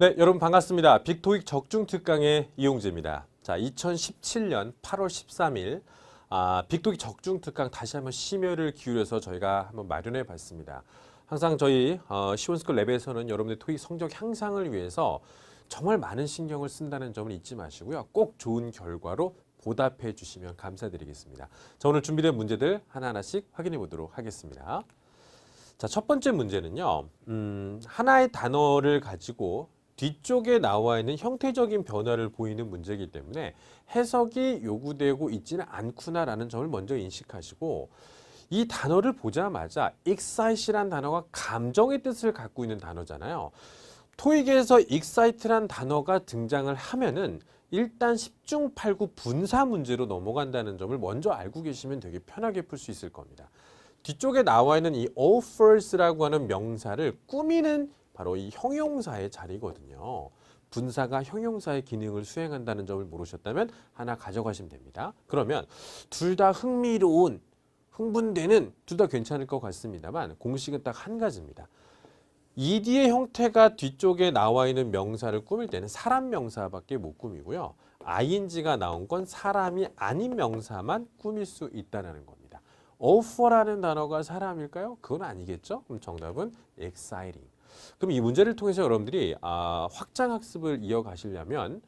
네, 여러분 반갑습니다. 빅토익 적중 특강의 이용재입니다. 자, 2017년 8월 13일 아, 빅토익 적중 특강 다시 한번 심혈을 기울여서 저희가 한번 마련해 봤습니다. 항상 저희 어, 시원스쿨 랩에서는 여러분의 토익 성적 향상을 위해서 정말 많은 신경을 쓴다는 점을 잊지 마시고요. 꼭 좋은 결과로 보답해 주시면 감사드리겠습니다. 자, 오늘 준비된 문제들 하나하나씩 확인해 보도록 하겠습니다. 자, 첫 번째 문제는요. 음, 하나의 단어를 가지고 뒤쪽에 나와 있는 형태적인 변화를 보이는 문제이기 때문에 해석이 요구되고 있지는 않구나라는 점을 먼저 인식하시고 이 단어를 보자마자 excite란 단어가 감정의 뜻을 갖고 있는 단어잖아요. 토익에서 excite란 단어가 등장을 하면은 일단 10중 8구 분사 문제로 넘어간다는 점을 먼저 알고 계시면 되게 편하게 풀 수 있을 겁니다. 뒤쪽에 나와 있는 이 offers라고 하는 명사를 꾸미는 바로 이 형용사의 자리거든요. 분사가 형용사의 기능을 수행한다는 점을 모르셨다면 하나 가져가시면 됩니다. 그러면 둘 다 흥미로운, 흥분되는 둘 다 괜찮을 것 같습니다만 공식은 딱 한 가지입니다. ed의 형태가 뒤쪽에 나와 있는 명사를 꾸밀 때는 사람 명사밖에 못 꾸미고요. ing가 나온 건 사람이 아닌 명사만 꾸밀 수 있다는 겁니다. offer라는 단어가 사람일까요? 그건 아니겠죠? 그럼 정답은 exciting. 그럼 이 문제를 통해서 여러분들이 아, 확장 학습을 이어가시려면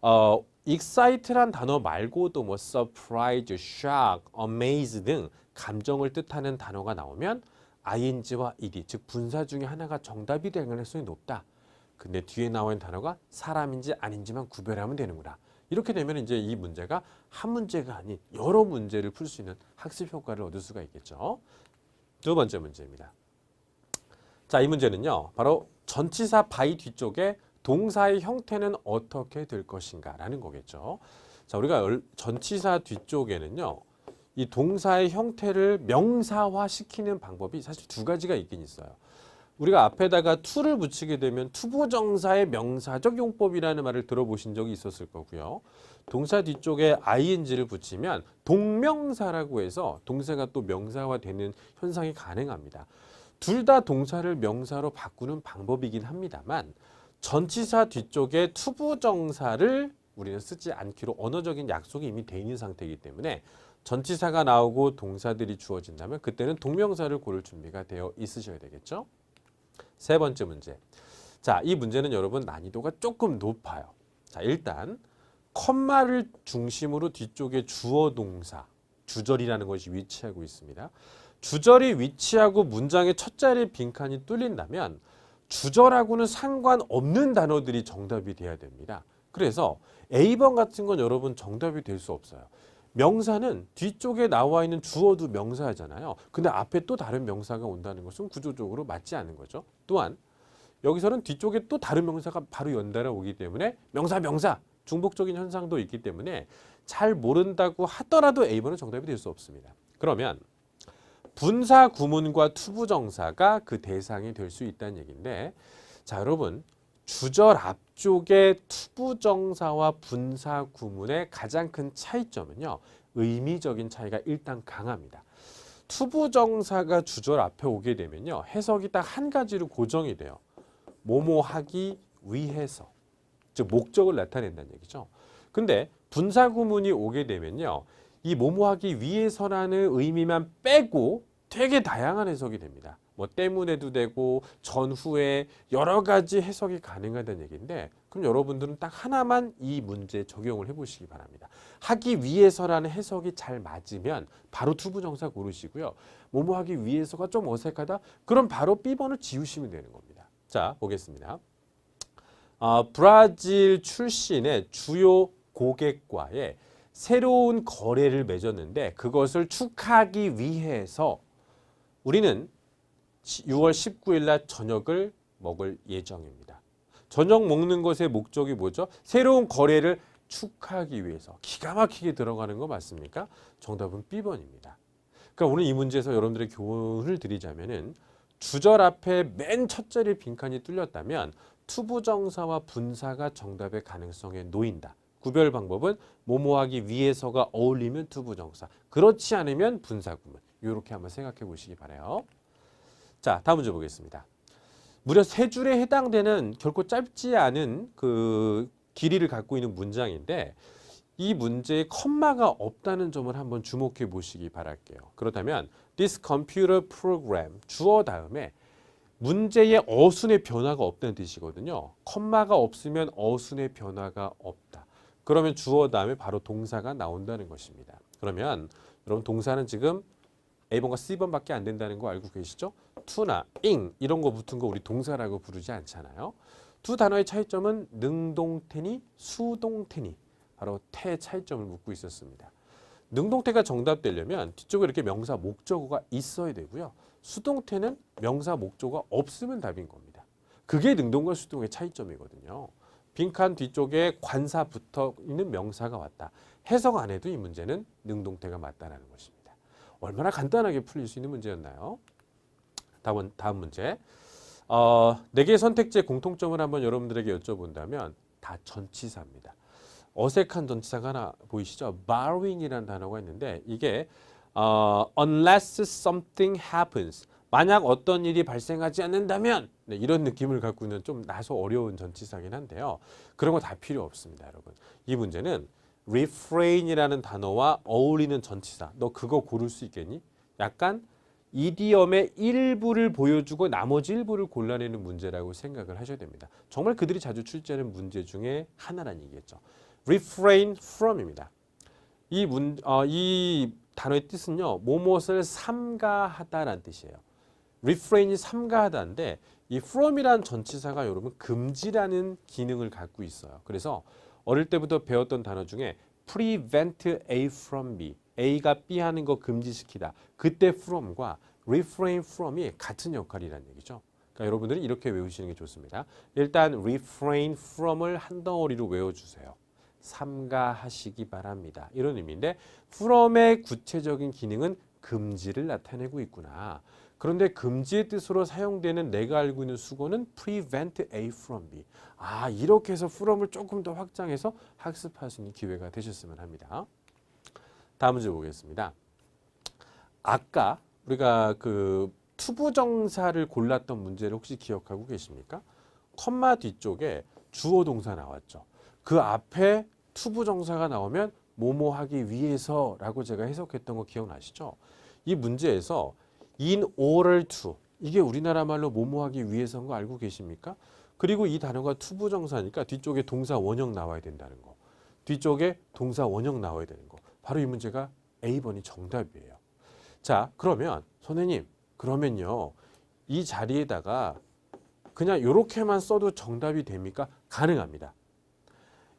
어, excite란 단어 말고도 뭐 surprise, shock, amaze 등 감정을 뜻하는 단어가 나오면 ing와 ed 즉 분사 중에 하나가 정답이 될 가능성이 높다. 근데 뒤에 나온 단어가 사람인지 아닌지만 구별하면 되는구나. 이렇게 되면 이제 이 문제가 한 문제가 아닌 여러 문제를 풀 수 있는 학습 효과를 얻을 수가 있겠죠. 두 번째 문제입니다. 자, 이 문제는요. 바로 전치사 바이 뒤쪽에 동사의 형태는 어떻게 될 것인가 라는 거겠죠. 자, 우리가 얼- 전치사 뒤쪽에는요. 이 동사의 형태를 명사화 시키는 방법이 사실 두 가지가 있긴 있어요. 우리가 앞에다가 to를 붙이게 되면 투부정사의 명사적 용법이라는 말을 들어보신 적이 있었을 거고요. 동사 뒤쪽에 ing를 붙이면 동명사라고 해서 동사가 또 명사화되는 현상이 가능합니다. 둘 다 동사를 명사로 바꾸는 방법이긴 합니다만 전치사 뒤쪽에 투부정사를 우리는 쓰지 않기로 언어적인 약속이 이미 돼 있는 상태이기 때문에 전치사가 나오고 동사들이 주어진다면 그때는 동명사를 고를 준비가 되어 있으셔야 되겠죠. 세 번째 문제. 자, 이 문제는 여러분 난이도가 조금 높아요. 자, 일단 컴마를 중심으로 뒤쪽에 주어 동사, 주절이라는 것이 위치하고 있습니다. 주절이 위치하고 문장의 첫 자리 빈칸이 뚫린다면 주절하고는 상관없는 단어들이 정답이 돼야 됩니다. 그래서 A번 같은 건 여러분 정답이 될 수 없어요. 명사는 뒤쪽에 나와 있는 주어도 명사잖아요. 근데 앞에 또 다른 명사가 온다는 것은 구조적으로 맞지 않는 거죠. 또한 여기서는 뒤쪽에 또 다른 명사가 바로 연달아 오기 때문에 명사 명사 중복적인 현상도 있기 때문에 잘 모른다고 하더라도 A번은 정답이 될 수 없습니다. 그러면 분사 구문과 투부 정사가 그 대상이 될 수 있다는 얘기인데 자 여러분 주절 앞쪽에 투부 정사와 분사 구문의 가장 큰 차이점은요 의미적인 차이가 일단 강합니다. 투부 정사가 주절 앞에 오게 되면요 해석이 딱 한 가지로 고정이 돼요. 뭐뭐 하기 위해서 즉 목적을 나타낸다는 얘기죠. 근데 분사 구문이 오게 되면요 이 뭐뭐 하기 위해서라는 의미만 빼고 되게 다양한 해석이 됩니다. 뭐 때문에도 되고 전후에 여러 가지 해석이 가능하다는 얘기인데 그럼 여러분들은 딱 하나만 이 문제 적용을 해보시기 바랍니다. 하기 위해서라는 해석이 잘 맞으면 바로 투부정사 고르시고요. 뭐뭐 하기 위해서가 좀 어색하다? 그럼 바로 B번을 지우시면 되는 겁니다. 자 보겠습니다. 아, 브라질 출신의 주요 고객과의 새로운 거래를 맺었는데 그것을 축하하기 위해서 우리는 6월 19일 날 저녁을 먹을 예정입니다. 저녁 먹는 것의 목적이 뭐죠? 새로운 거래를 축하하기 위해서 기가 막히게 들어가는 거 맞습니까? 정답은 B번입니다. 그러니까 오늘 이 문제에서 여러분들의 교훈을 드리자면은 주절 앞에 맨 첫 자리 빈칸이 뚫렸다면 투부정사와 분사가 정답의 가능성에 놓인다. 구별 방법은 모모하기 위해서가 어울리면 투부정사, 그렇지 않으면 분사구문. 이렇게 한번 생각해 보시기 바래요. 자, 다음 문제 보겠습니다. 무려 세 줄에 해당되는 결코 짧지 않은 그 길이를 갖고 있는 문장인데 이 문제에 컴마가 없다는 점을 한번 주목해 보시기 바랄게요. 그렇다면 this computer program 주어 다음에 문제의 어순의 변화가 없다는 뜻이거든요. 컴마가 없으면 어순의 변화가 없다. 그러면 주어 다음에 바로 동사가 나온다는 것입니다. 그러면 여러분 동사는 지금 A번과 C번밖에 안 된다는 거 알고 계시죠? to나 ing 이런 거 붙은 거 우리 동사라고 부르지 않잖아요. 두 단어의 차이점은 능동태니 수동태니 바로 태의 차이점을 묻고 있었습니다. 능동태가 정답되려면 뒤쪽에 이렇게 명사 목적어가 있어야 되고요. 수동태는 명사 목적어가 없으면 답인 겁니다. 그게 능동과 수동의 차이점이거든요. 빈칸 뒤쪽에 관사 붙어 있는 명사가 왔다. 해석 안 해도 이 문제는 능동태가 맞다라는 것입니다. 얼마나 간단하게 풀릴 수 있는 문제였나요? 다음, 다음 문제. 어, 네 개의 선택지의 공통점을 한번 여러분들에게 여쭤본다면 다 전치사입니다. 어색한 전치사가 하나 보이시죠? borrowing이라는 단어가 있는데 이게 어, unless something happens 만약 어떤 일이 발생하지 않는다면 네, 이런 느낌을 갖고 있는 좀 나서 어려운 전치사긴 한데요. 그런 거 다 필요 없습니다, 여러분. 이 문제는 refrain이라는 단어와 어울리는 전치사. 너 그거 고를 수 있겠니? 약간 이디엄의 일부를 보여주고 나머지 일부를 골라내는 문제라고 생각을 하셔야 됩니다. 정말 그들이 자주 출제하는 문제 중에 하나란 얘기겠죠. refrain from입니다. 이, 문, 어, 이 단어의 뜻은요, 뭐뭇을 삼가하다라는 뜻이에요. refrain이 삼가하다인데 이 from이라는 전치사가 여러분 금지라는 기능을 갖고 있어요. 그래서 어릴 때부터 배웠던 단어 중에 prevent A from B, A가 B 하는 거 금지시키다. 그때 from과 refrain from이 같은 역할이라는 얘기죠. 그러니까 여러분들이 이렇게 외우시는 게 좋습니다. 일단 refrain from을 한 덩어리로 외워주세요. 삼가하시기 바랍니다. 이런 의미인데 from의 구체적인 기능은 금지를 나타내고 있구나. 그런데 금지의 뜻으로 사용되는 내가 알고 있는 수거는 prevent A from B. 아 이렇게 해서 from을 조금 더 확장해서 학습할 수 있는 기회가 되셨으면 합니다. 다음 문제 보겠습니다. 아까 우리가 그 투부정사를 골랐던 문제를 혹시 기억하고 계십니까? 컴마 뒤쪽에 주어 동사 나왔죠. 그 앞에 투부정사가 나오면 뭐뭐 하기 위해서라고 제가 해석했던 거 기억나시죠? 이 문제에서 in order to 이게 우리나라 말로 뭐뭐 하기 위해서인 거 알고 계십니까? 그리고 이 단어가 투부정사니까 뒤쪽에 동사 원형 나와야 된다는 거. 뒤쪽에 동사 원형 나와야 되는 거. 바로 이 문제가 A번이 정답이에요. 자, 그러면 선생님, 그러면요. 이 자리에다가 그냥 이렇게만 써도 정답이 됩니까? 가능합니다.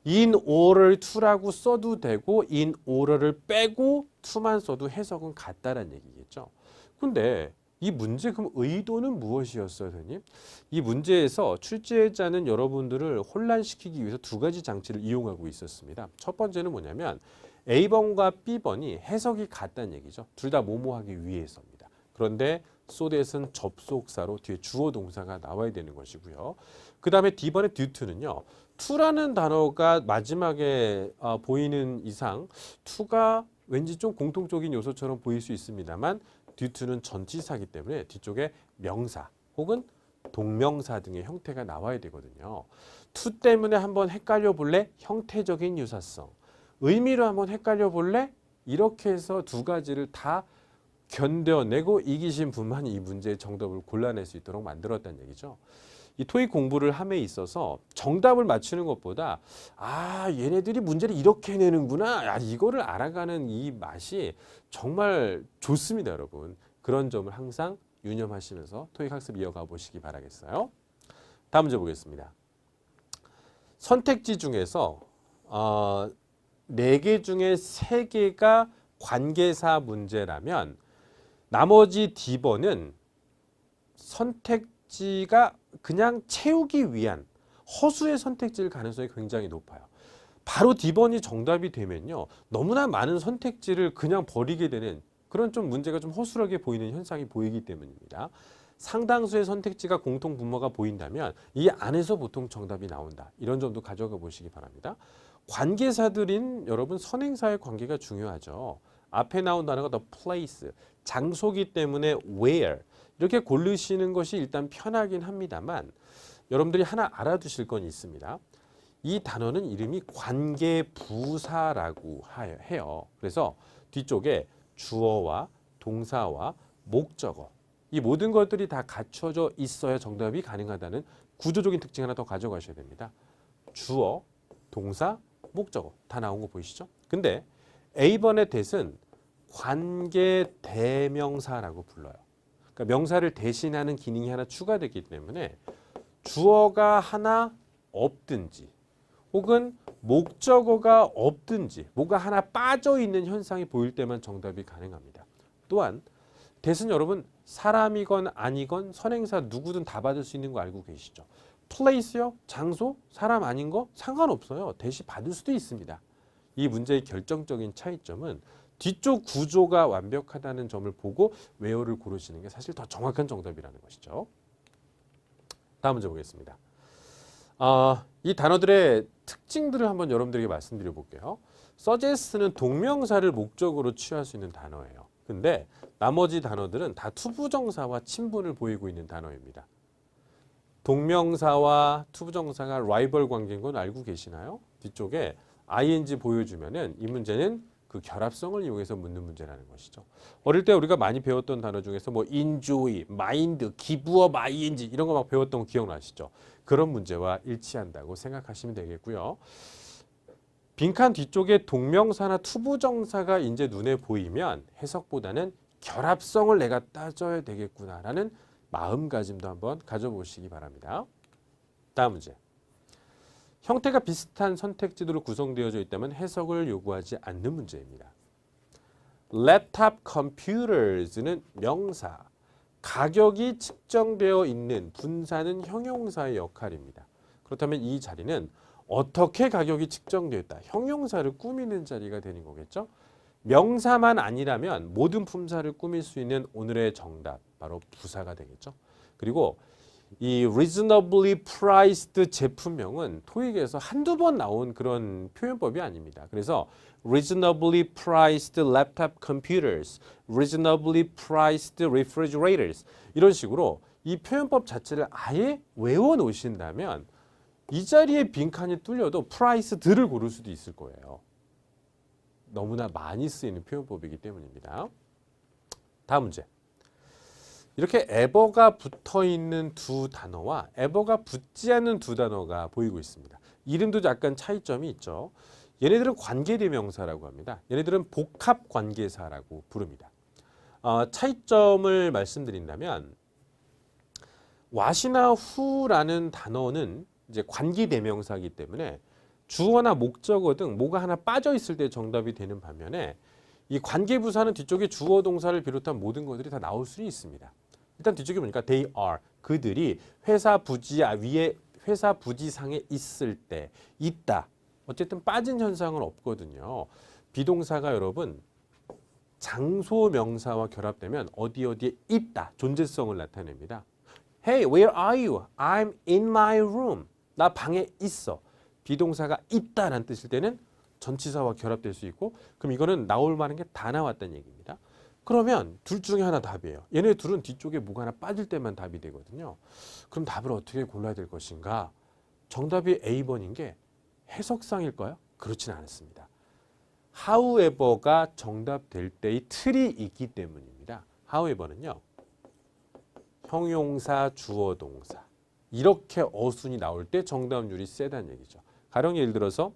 in order to라고 써도 되고 in order를 빼고 to만 써도 해석은 같다라는 얘기겠죠. 근데 이 문제 그럼 의도는 무엇이었어요, 선생님? 이 문제에서 출제자는 여러분들을 혼란시키기 위해서 두 가지 장치를 이용하고 있었습니다. 첫 번째는 뭐냐면 A번과 B번이 해석이 같다는 얘기죠. 둘다 뭐뭐하기 위해서입니다. 그런데 소댓은 접속사로 뒤에 주어 동사가 나와야 되는 것이고요. 그 다음에 D번의 due는요. to라는 단어가 마지막에 어, 보이는 이상 to가 왠지 좀 공통적인 요소처럼 보일 수 있습니다만 뒤투는 전치사기 때문에 뒤쪽에 명사 혹은 동명사 등의 형태가 나와야 되거든요. 투 때문에 한번 헷갈려 볼래? 형태적인 유사성. 의미로 한번 헷갈려 볼래? 이렇게 해서 두 가지를 다 견뎌내고 이기신 분만이 이 문제의 정답을 골라낼 수 있도록 만들었다는 얘기죠. 이 토익 공부를 함에 있어서 정답을 맞추는 것보다 아 얘네들이 문제를 이렇게 내는구나. 야, 이거를 알아가는 이 맛이 정말 좋습니다 여러분. 그런 점을 항상 유념하시면서 토익 학습 이어가 보시기 바라겠어요. 다음 문제 보겠습니다. 선택지 중에서 어, 4개 중에 3개가 관계사 문제라면 나머지 D번은 선택지가 그냥 채우기 위한 허수의 선택지일 가능성이 굉장히 높아요. 바로 D번이 정답이 되면요. 너무나 많은 선택지를 그냥 버리게 되는 그런 좀 문제가 좀 허술하게 보이는 현상이 보이기 때문입니다. 상당수의 선택지가 공통 분모가 보인다면 이 안에서 보통 정답이 나온다. 이런 점도 가져가 보시기 바랍니다. 관계사들인 여러분 선행사의 관계가 중요하죠. 앞에 나온 단어가 the place, 장소기 때문에 where 이렇게 고르시는 것이 일단 편하긴 합니다만 여러분들이 하나 알아두실 건 있습니다. 이 단어는 이름이 관계부사라고 하- 해요. 그래서 뒤쪽에 주어와 동사와 목적어 이 모든 것들이 다 갖춰져 있어야 정답이 가능하다는 구조적인 특징 하나 더 가져가셔야 됩니다. 주어, 동사, 목적어 다 나온 거 보이시죠? 근데 A번의 대은 관계 대명사라고 불러요. 그러니까 명사를 대신하는 기능이 하나 추가되기 때문에 주어가 하나 없든지 혹은 목적어가 없든지 뭐가 하나 빠져 있는 현상이 보일 때만 정답이 가능합니다. 또한 대신 여러분 사람이건 아니건 선행사 누구든 다 받을 수 있는 거 알고 계시죠? 플레이스요, 장소, 사람 아닌 거 상관없어요. 대시 받을 수도 있습니다. 이 문제의 결정적인 차이점은 뒤쪽 구조가 완벽하다는 점을 보고 웨어를 고르시는 게 사실 더 정확한 정답이라는 것이죠. 다음 문제 보겠습니다. 아, 이 단어들의 특징들을 한번 여러분들에게 말씀드려 볼게요. suggest는 동명사를 목적으로 취할 수 있는 단어예요. 근데 나머지 단어들은 다 투부정사와 친분을 보이고 있는 단어입니다. 동명사와 투부정사가 라이벌 관계인 건 알고 계시나요? 뒤쪽에 ing 보여주면은 이 문제는 그 결합성을 이용해서 묻는 문제라는 것이죠. 어릴 때 우리가 많이 배웠던 단어 중에서 뭐 mind, give up ing 이런 거 막 배웠던 거 기억나시죠? 그런 문제와 일치한다고 생각하시면 되겠고요. 빈칸 뒤쪽에 동명사나 투부정사가 이제 눈에 보이면 해석보다는 결합성을 내가 따져야 되겠구나라는 마음가짐도 한번 가져보시기 바랍니다. 다음 문제. 형태가 비슷한 선택지도로 구성되어져 있다면 해석을 요구하지 않는 문제입니다. 랩탑 컴퓨터즈는 명사, 가격이 측정되어 있는 분사는 형용사의 역할입니다. 그렇다면 이 자리는 어떻게 가격이 측정되었다? 형용사를 꾸미는 자리가 되는 거겠죠? 명사만 아니라면 모든 품사를 꾸밀 수 있는 오늘의 정답 바로 부사가 되겠죠. 그리고 이 reasonably priced 제품명은 토익에서 한두 번 나온 그런 표현법이 아닙니다. 그래서 reasonably priced laptop computers, reasonably priced refrigerators 이런 식으로 이 표현법 자체를 아예 외워 놓으신다면 이 자리에 빈칸이 뚫려도 프라이스들을 고를 수도 있을 거예요. 너무나 많이 쓰이는 표현법이기 때문입니다. 다음 문제. 이렇게 에버가 붙어 있는 두 단어와 에버가 붙지 않는 두 단어가 보이고 있습니다. 이름도 약간 차이점이 있죠. 얘네들은 관계대명사라고 합니다. 얘네들은 복합 관계사라고 부릅니다. 어, 차이점을 말씀드린다면 what이나 who라는 단어는 이제 관계대명사이기 때문에 주어나 목적어 등 뭐가 하나 빠져 있을 때 정답이 되는 반면에 이 관계부사는 뒤쪽에 주어 동사를 비롯한 모든 것들이 다 나올 수 있습니다. 일단 뒤쪽에 보니까 they are 그들이 회사 부지 아, 위에 회사 부지상에 있을 때 있다. 어쨌든 빠진 현상은 없거든요. 비동사가 여러분 장소 명사와 결합되면 어디 어디에 있다 존재성을 나타냅니다. Hey, where are you? I'm in my room. 나 방에 있어. 비동사가 있다라는 뜻일 때는 전치사와 결합될 수 있고 그럼 이거는 나올 만한 게 다 나왔다는 얘기입니다. 그러면 둘 중에 하나 답이에요. 얘네 둘은 뒤쪽에 뭐가 하나 빠질 때만 답이 되거든요. 그럼 답을 어떻게 골라야 될 것인가? 정답이 A번인 게 해석상일까요? 그렇지는 않습니다. however가 정답 될 때의 틀이 있기 때문입니다. however는요. 형용사, 주어, 동사 이렇게 어순이 나올 때 정답률이 세다는 얘기죠. 가령 예를 들어서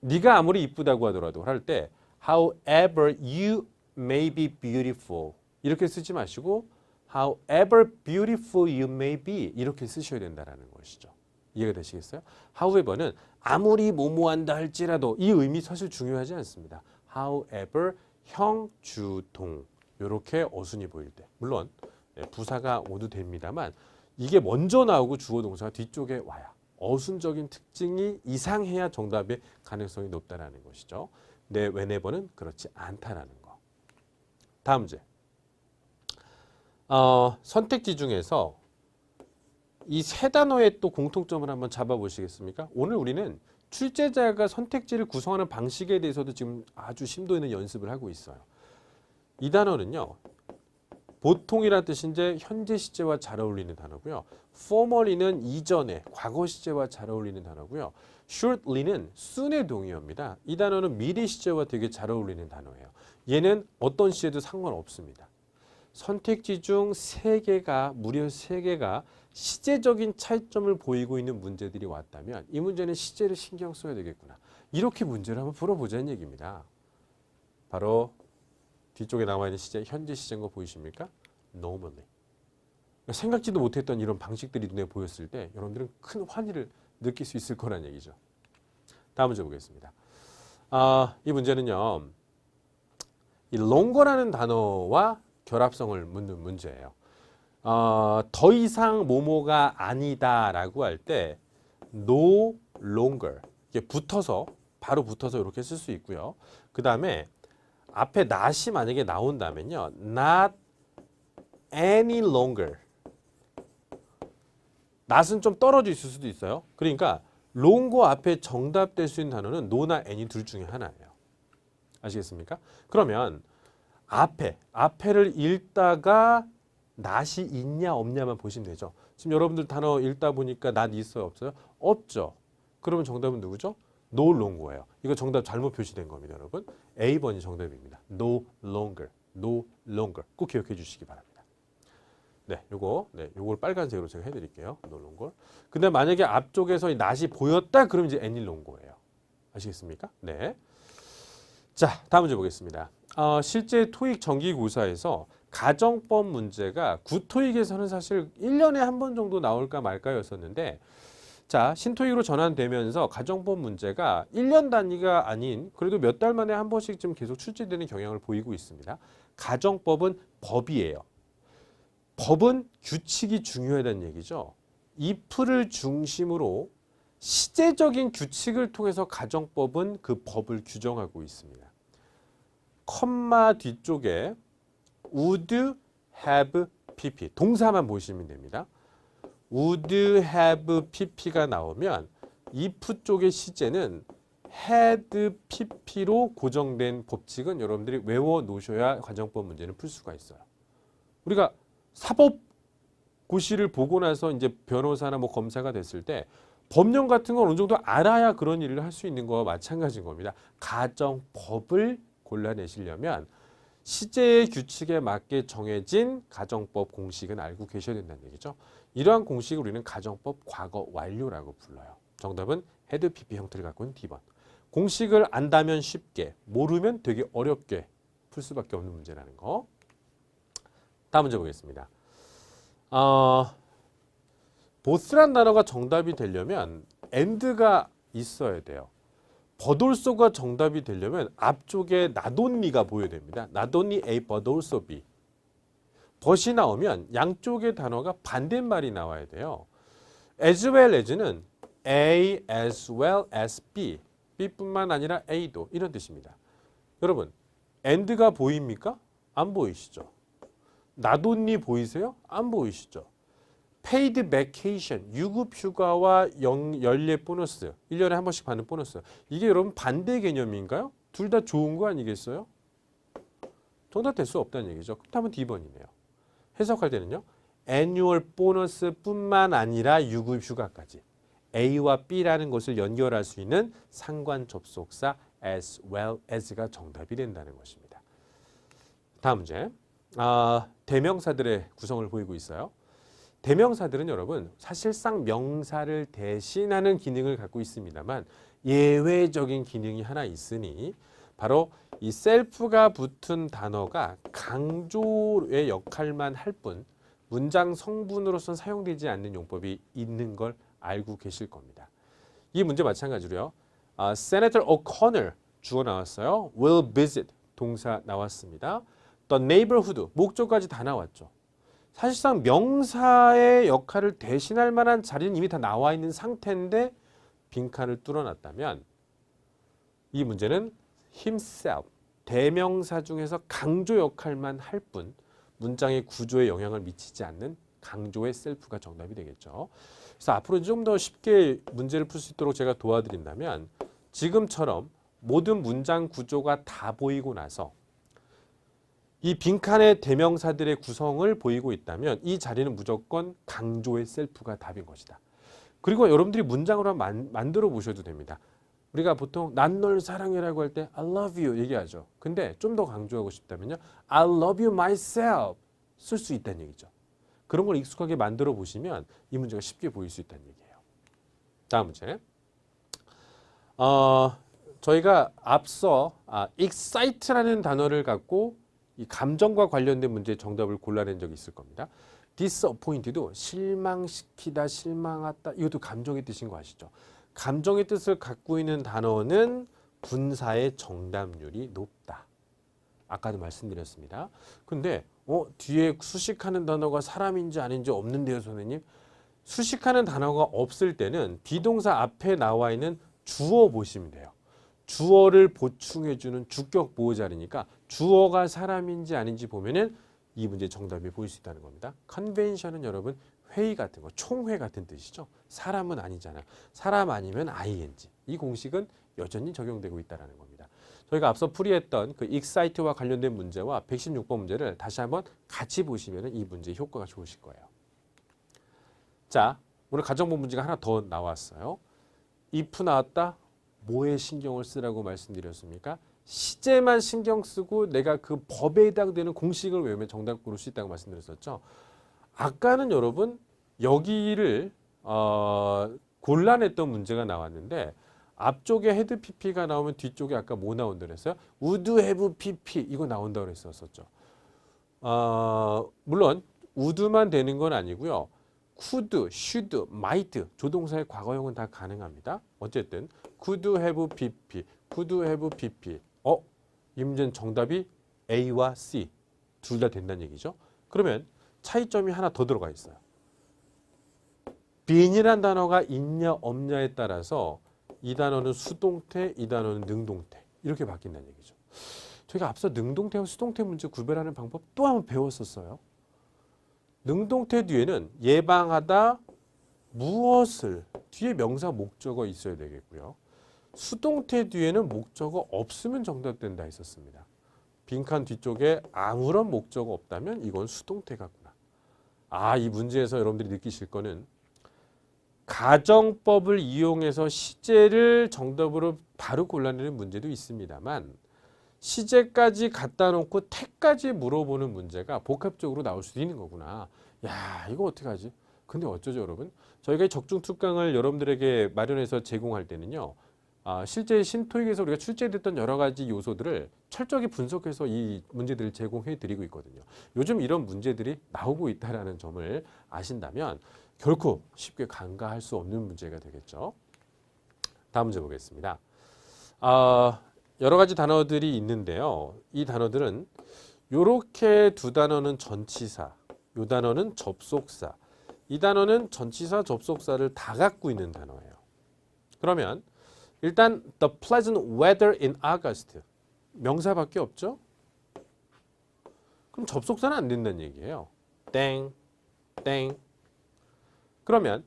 네가 아무리 이쁘다고 하더라도 할 때 however you may be beautiful 이렇게 쓰지 마시고 however beautiful you may be 이렇게 쓰셔야 된다라는 것이죠. 이해가 되시겠어요? however는 아무리 뭐뭐한다 할지라도 이 의미 사실 중요하지 않습니다. however 형, 주, 동 이렇게 어순이 보일 때 물론 네, 부사가 모두 됩니다만 이게 먼저 나오고 주어 동사가 뒤쪽에 와야 어순적인 특징이 이상해야 정답의 가능성이 높다라는 것이죠. 네, whenever는 그렇지 않다라는 거. 다음 문제. 어, 선택지 중에서 이 세 단어의 또 공통점을 한번 잡아보시겠습니까? 오늘 우리는 출제자가 선택지를 구성하는 방식에 대해서도 지금 아주 심도 있는 연습을 하고 있어요. 이 단어는요. 보통이란 뜻인데 현재 시제와 잘 어울리는 단어고요. formerly는 이전에 과거 시제와 잘 어울리는 단어고요. shortly는 soon의 동의어입니다. 이 단어는 미래 시제와 되게 잘 어울리는 단어예요. 얘는 어떤 시제도 상관없습니다. 선택지 중 세개가 무려 세개가 시제적인 차이점을 보이고 있는 문제들이 왔다면 이 문제는 시제를 신경 써야 되겠구나. 이렇게 문제를 한번 풀어보자는 얘기입니다. 바로 뒤쪽에 나와 있는 시제, 현재 시제인 거 보이십니까? normally. 그러니까 생각지도 못했던 이런 방식들이 눈에 보였을 때 여러분들은 큰 환희를 느낄 수 있을 거란 얘기죠. 다음 문제 보겠습니다. 아, 이 문제는요. 이 longer라는 단어와 결합성을 묻는 문제예요. 어, 더 이상 뭐뭐가 아니다라고 할 때 no longer 이게 붙어서 바로 붙어서 이렇게 쓸 수 있고요. 그 다음에 앞에 not이 만약에 나온다면요, not any longer. not은 좀 떨어져 있을 수도 있어요. 그러니까 longer 앞에 정답될 수 있는 단어는 no나 any 둘 중에 하나예요. 아시겠습니까? 그러면 앞에 앞에를 읽다가 낫이 있냐 없냐만 보시면 되죠. 지금 여러분들 단어 읽다 보니까 낫 있어요 없어요? 없죠. 그러면 정답은 누구죠? no longer예요. 이거 정답 잘못 표시된 겁니다, 여러분. A번이 정답입니다. no longer, no longer. 꼭 기억해 주시기 바랍니다. 네, 요거, 네, 요걸 빨간색으로 제가 해드릴게요. no longer. 근데 만약에 앞쪽에서 이 낫이 보였다, 그러면 이제 any longer예요. 아시겠습니까? 네. 자, 다음 문제 보겠습니다. 어, 실제 토익 정기고사에서 가정법 문제가 구토익에서는 사실 1년에 한 번 정도 나올까 말까였었는데 자, 신토익으로 전환되면서 가정법 문제가 1년 단위가 아닌 그래도 몇 달 만에 한 번씩 좀 계속 출제되는 경향을 보이고 있습니다. 가정법은 법이에요. 법은 규칙이 중요하다는 얘기죠. if를 중심으로 시제적인 규칙을 통해서 가정법은 그 법을 규정하고 있습니다. 컴마 뒤쪽에 would have pp 동사만 보시면 됩니다. would have pp가 나오면 if 쪽의 시제는 had pp로 고정된 법칙은 여러분들이 외워 놓으셔야 가정법 문제는 풀 수가 있어요. 우리가 사법 고시를 보고 나서 이제 변호사나 뭐 검사가 됐을 때 법령 같은 건 어느 정도 알아야 그런 일을 할 수 있는 거와 마찬가지인 겁니다. 가정법을 골라내시려면 시제의 규칙에 맞게 정해진 가정법 공식은 알고 계셔야 된다는 얘기죠. 이러한 공식을 우리는 가정법 과거 완료라고 불러요. 정답은 헤드 PP 형태를 갖고 있는 D번. 공식을 안다면 쉽게, 모르면 되게 어렵게 풀 수밖에 없는 문제라는 거. 다음 문제 보겠습니다. 어, 보스란 단어가 정답이 되려면 and가 있어야 돼요. 버돌소가 정답이 되려면 앞쪽에 나돈니가 보여야 됩니다. 나돈니 A, also B. 벗이 나오면 양쪽의 단어가 반대말이 나와야 돼요. as well as는 A as well as B. B뿐만 아니라 A도 이런 뜻입니다. 여러분, and가 보입니까? 안 보이시죠? 나돈니 보이세요? 안 보이시죠? 페이드 베케이션, 유급 휴가와 영, 연례 보너스, 1년에 한 번씩 받는 보너스. 이게 여러분 반대 개념인가요? 둘 다 좋은 거 아니겠어요? 정답 될 수 없다는 얘기죠. 그렇다면 D번이네요. 해석할 때는요. 애뉴얼 보너스뿐만 아니라 유급 휴가까지 A와 B라는 것을 연결할 수 있는 상관 접속사 as well as가 정답이 된다는 것입니다. 다음 문제. 아, 대명사들의 구성을 보이고 있어요. 대명사들은 여러분 사실상 명사를 대신하는 기능을 갖고 있습니다만 예외적인 기능이 하나 있으니 바로 이 셀프가 붙은 단어가 강조의 역할만 할 뿐 문장 성분으로선 사용되지 않는 용법이 있는 걸 알고 계실 겁니다. 이 문제 마찬가지로요. 아, Senator O'Connor 주어 나왔어요. Will visit 동사 나왔습니다. The neighborhood 목적까지 다 나왔죠. 사실상 명사의 역할을 대신할 만한 자리는 이미 다 나와 있는 상태인데 빈칸을 뚫어놨다면 이 문제는 himself 대명사 중에서 강조 역할만 할 뿐 문장의 구조에 영향을 미치지 않는 강조의 셀프가 정답이 되겠죠. 그래서 앞으로 좀 더 쉽게 문제를 풀 수 있도록 제가 도와드린다면 지금처럼 모든 문장 구조가 다 보이고 나서 이 빈칸의 대명사들의 구성을 보이고 있다면 이 자리는 무조건 강조의 셀프가 답인 것이다. 그리고 여러분들이 문장으로 만, 만들어 보셔도 됩니다. 우리가 보통 난 널 사랑해라고 할 때 I love you 얘기하죠. 근데 좀 더 강조하고 싶다면요. I love you myself 쓸 수 있다는 얘기죠. 그런 걸 익숙하게 만들어 보시면 이 문제가 쉽게 보일 수 있다는 얘기예요. 다음 문제. 어, 저희가 앞서 아, excite라는 단어를 갖고 이 감정과 관련된 문제 정답을 골라낸 적이 있을 겁니다. disappoint도 실망시키다, 실망하다 이것도 감정의 뜻인 거 아시죠? 감정의 뜻을 갖고 있는 단어는 분사의 정답률이 높다. 아까도 말씀드렸습니다. 근데 어, 뒤에 수식하는 단어가 사람인지 아닌지 없는데요, 선생님? 수식하는 단어가 없을 때는 비동사 앞에 나와 있는 주어 보시면 돼요. 주어를 보충해주는 주격 보호 자리니까 주어가 사람인지 아닌지 보면은 이 문제 정답이 보일 수 있다는 겁니다. 컨벤션은 여러분 회의 같은 거, 총회 같은 뜻이죠. 사람은 아니잖아요. 사람 아니면 ing. 이 공식은 여전히 적용되고 있다는 겁니다. 저희가 앞서 풀이했던 그 excite와 관련된 문제와 116번 문제를 다시 한번 같이 보시면 이 문제 효과가 좋으실 거예요. 자, 오늘 가정법 문제가 하나 더 나왔어요. if 나왔다. 뭐에 신경을 쓰라고 말씀드렸습니까? 시제만 신경 쓰고 내가 그 법에 해당되는 공식을 외우면 정답 고를 수 있다고 말씀드렸었죠. 아까는 여러분 여기를 어, 곤란했던 문제가 나왔는데 앞쪽에 헤드 PP가 나오면 뒤쪽에 아까 뭐 나온다 그랬어요? 우드 해브 PP 이거 나온다 그랬었죠. 어, 물론 우드만 되는 건 아니고요. could, should, might 조동사의 과거형은 다 가능합니다. 어쨌든 could have PP, could have PP. 어? 이 문제는 정답이 A와 C 둘 다 된다는 얘기죠. 그러면 차이점이 하나 더 들어가 있어요. bean이란 단어가 있냐 없냐에 따라서 이 단어는 수동태, 이 단어는 능동태 이렇게 바뀐다는 얘기죠. 저희가 앞서 능동태와 수동태 문제 구별하는 방법 또 한번 배웠었어요. 능동태 뒤에는 예방하다 무엇을 뒤에 명사 목적어 있어야 되겠고요. 수동태 뒤에는 목적어 없으면 정답된다 했었습니다. 빈칸 뒤쪽에 아무런 목적어 없다면 이건 수동태 같구나. 아, 이 문제에서 여러분들이 느끼실 거는 가정법을 이용해서 시제를 정답으로 바로 골라내는 문제도 있습니다만 시제까지 갖다 놓고 태까지 물어보는 문제가 복합적으로 나올 수도 있는 거구나. 야, 이거 어떻게 하지? 근데 어쩌죠, 여러분? 저희가 이 적중 특강을 여러분들에게 마련해서 제공할 때는요. 아, 실제 신토익에서 우리가 출제됐던 여러 가지 요소들을 철저하게 분석해서 이 문제들을 제공해 드리고 있거든요. 요즘 이런 문제들이 나오고 있다라는 점을 아신다면 결코 쉽게 간과할 수 없는 문제가 되겠죠. 다음 문제 보겠습니다. 아, 여러 가지 단어들이 있는데요. 이 단어들은 요렇게 두 단어는 전치사, 요 단어는 접속사. 이 단어는 전치사, 접속사를 다 갖고 있는 단어예요. 그러면 일단 the pleasant weather in August 명사밖에 없죠? 그럼 접속사는 안 된다는 얘기예요. 땡, 땡. 그러면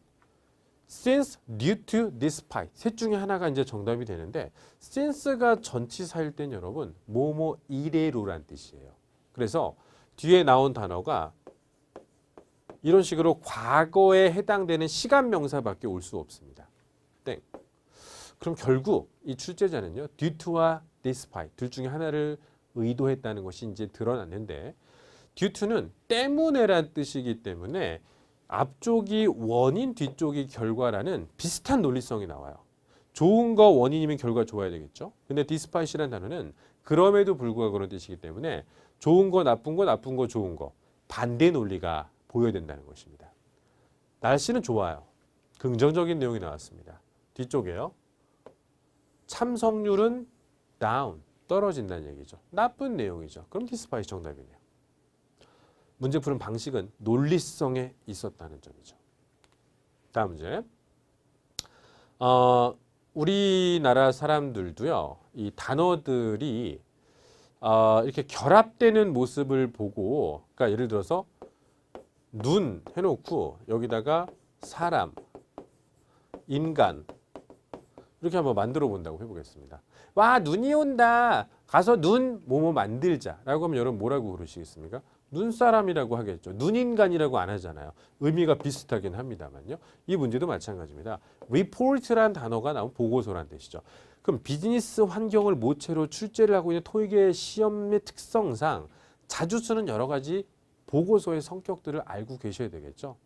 since, due to, despite 셋 중에 하나가 이제 정답이 되는데 since가 전치사일 땐 여러분 뭐뭐 이래로란 뜻이에요. 그래서 뒤에 나온 단어가 이런 식으로 과거에 해당되는 시간 명사밖에 올 수 없습니다. 땡. 그럼 결국 이 출제자는요. to와 despite 둘 중에 하나를 의도했다는 것이 이제 드러났는데 to는 때문에란 뜻이기 때문에 앞쪽이 원인, 뒤쪽이 결과라는 비슷한 논리성이 나와요. 좋은 거 원인이면 결과 좋아야 되겠죠. 근데 despite이라는 단어는 그럼에도 불구하고 그런 뜻이기 때문에 좋은 거, 나쁜 거, 나쁜 거, 좋은 거 반대 논리가 보여야 된다는 것입니다. 날씨는 좋아요. 긍정적인 내용이 나왔습니다. 뒤쪽에요. 참석률은 down, 떨어진다는 얘기죠. 나쁜 내용이죠. 그럼 despite 정답이네요. 문제 푸는 방식은 논리성에 있었다는 점이죠. 다음 문제. 어, 우리나라 사람들도요, 이 단어들이 어, 이렇게 결합되는 모습을 보고, 그러니까 예를 들어서 눈 해놓고 여기다가 사람, 인간 이렇게 한번 만들어 본다고 해보겠습니다. 와 눈이 온다. 가서 눈 뭐뭐 만들자라고 하면 여러분 뭐라고 그러시겠습니까? 눈사람이라고 하겠죠. 눈인간이라고 안 하잖아요. 의미가 비슷하긴 합니다만요. 이 문제도 마찬가지입니다. report란 단어가 나온 보고서란 뜻이죠. 그럼 비즈니스 환경을 모체로 출제를 하고 있는 토익의 시험의 특성상 자주 쓰는 여러 가지 보고서의 성격들을 알고 계셔야 되겠죠.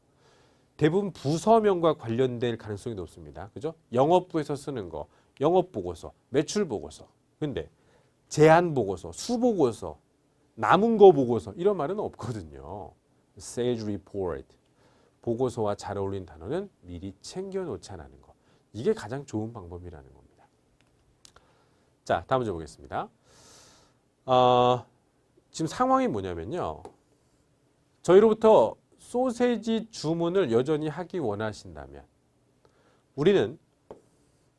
대부분 부서명과 관련될 가능성이 높습니다. 그죠? 영업부에서 쓰는 거, 영업 보고서, 매출 보고서. 근데 제한 보고서, 수 보고서, 남은 거 보고서 이런 말은 없거든요. Sales report 보고서와 잘 어울리는 단어는 미리 챙겨 놓자는 거. 이게 가장 좋은 방법이라는 겁니다. 자, 다음 문제 보겠습니다. 어, 지금 상황이 뭐냐면요. 저희로부터 소세지 주문을 여전히 하기 원하신다면 우리는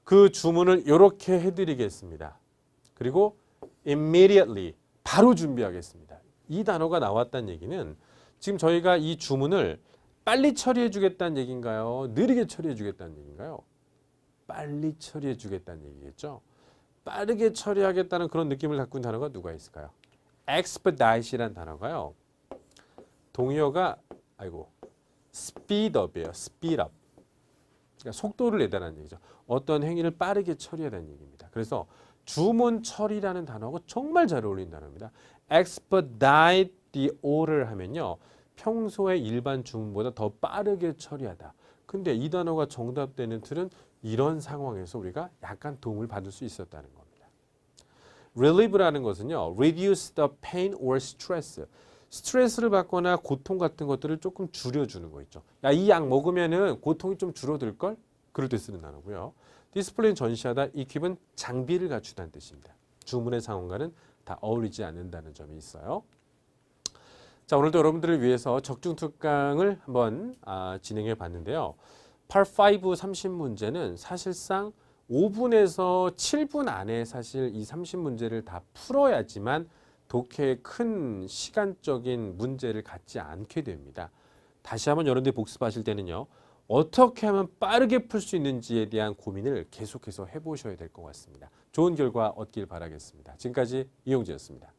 그 주문을 이렇게 해드리겠습니다. 그리고 immediately 바로 준비하겠습니다. 이 단어가 나왔다는 얘기는 지금 저희가 이 주문을 빨리 처리해 주겠다는 얘기인가요? 느리게 처리해 주겠다는 얘기인가요? 빨리 처리해 주겠다는 얘기겠죠. 빠르게 처리하겠다는 그런 느낌을 갖고 있는 단어가 누가 있을까요? expedite이라는 단어가요. 동의어가 아이고 speed up. 그러니까 속도를 내다라는 얘기죠. 어떤 행위를 빠르게 처리하다는 얘기입니다. 그래서 주문 처리라는 단어가 정말 잘 어울리는 단어입니다. expedite the order 하면요. 평소의 일반 주문보다 더 빠르게 처리하다. 근데 이 단어가 정답되는 틀은 이런 상황에서 우리가 약간 도움을 받을 수 있었다는 겁니다. relieve라는 것은요. reduce the pain or stress. 스트레스를 받거나 고통 같은 것들을 조금 줄여주는 거 있죠. 야, 이 약 먹으면은 고통이 좀 줄어들 걸? 그럴 때 쓰는 단어고요. 디스플레이는 전시하다, equip은 장비를 갖추다는 뜻입니다. 주문의 상황과는 다 어울리지 않는다는 점이 있어요. 자, 오늘도 여러분들을 위해서 적중 특강을 한번 아, 진행해 봤는데요. Part 5 30문제는 사실상 5분에서 7분 안에 사실 이 30문제를 다 풀어야지만 독해에 큰 시간적인 문제를 갖지 않게 됩니다. 다시 한번 여러분들이 복습하실 때는요. 어떻게 하면 빠르게 풀 수 있는지에 대한 고민을 계속해서 해보셔야 될 것 같습니다. 좋은 결과 얻길 바라겠습니다. 지금까지 이용재였습니다.